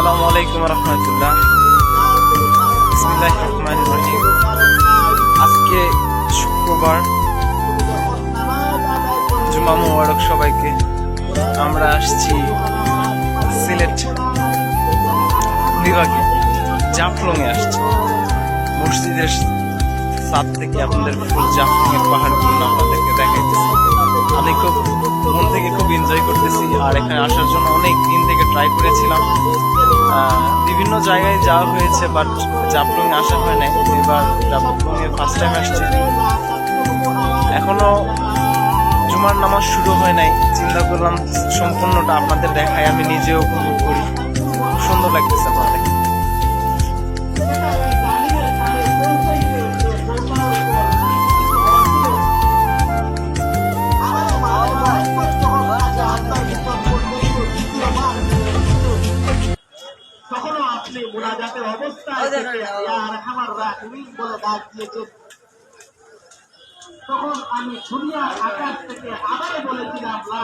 আসসালামু আলাইকুম রহমতুল্লাহ। রহিম। আজকে শুক্রবার জুমা মোবারক সবাইকে। আমরা আসছি সিলেট বিভাগে, জাফলংয়ে আসছি। মসজিদের সাত থেকে আপনাদের ফুল জাফলংয়ের পাহাড়গুলো আপনাদেরকে দেখাইতেছি। আমি খুব মন থেকে খুব এনজয় করতেছি, আর এখানে আসার জন্য অনেক দিন থেকে ট্রাই করেছিলাম। বিভিন্ন জায়গায় যাওয়া হয়েছে বাট জাফলং আসা হয় নাই এবার এর ফার্স্ট টাইম আসছে। এখনও জুমার নামাজ শুরু হয় নাই। চিন্তা করলাম, সম্পূর্ণটা আপনাদের দেখায় আমি নিজেও উপভোগ করি। আপনি মোনাজাতের অবস্থায় থেকে ইয়া আমার রাহিমিন বলে ডাক দিয়েছেন তখন আমি শুনিয়া আকাশ থেকে আবার বলেছিলাম লা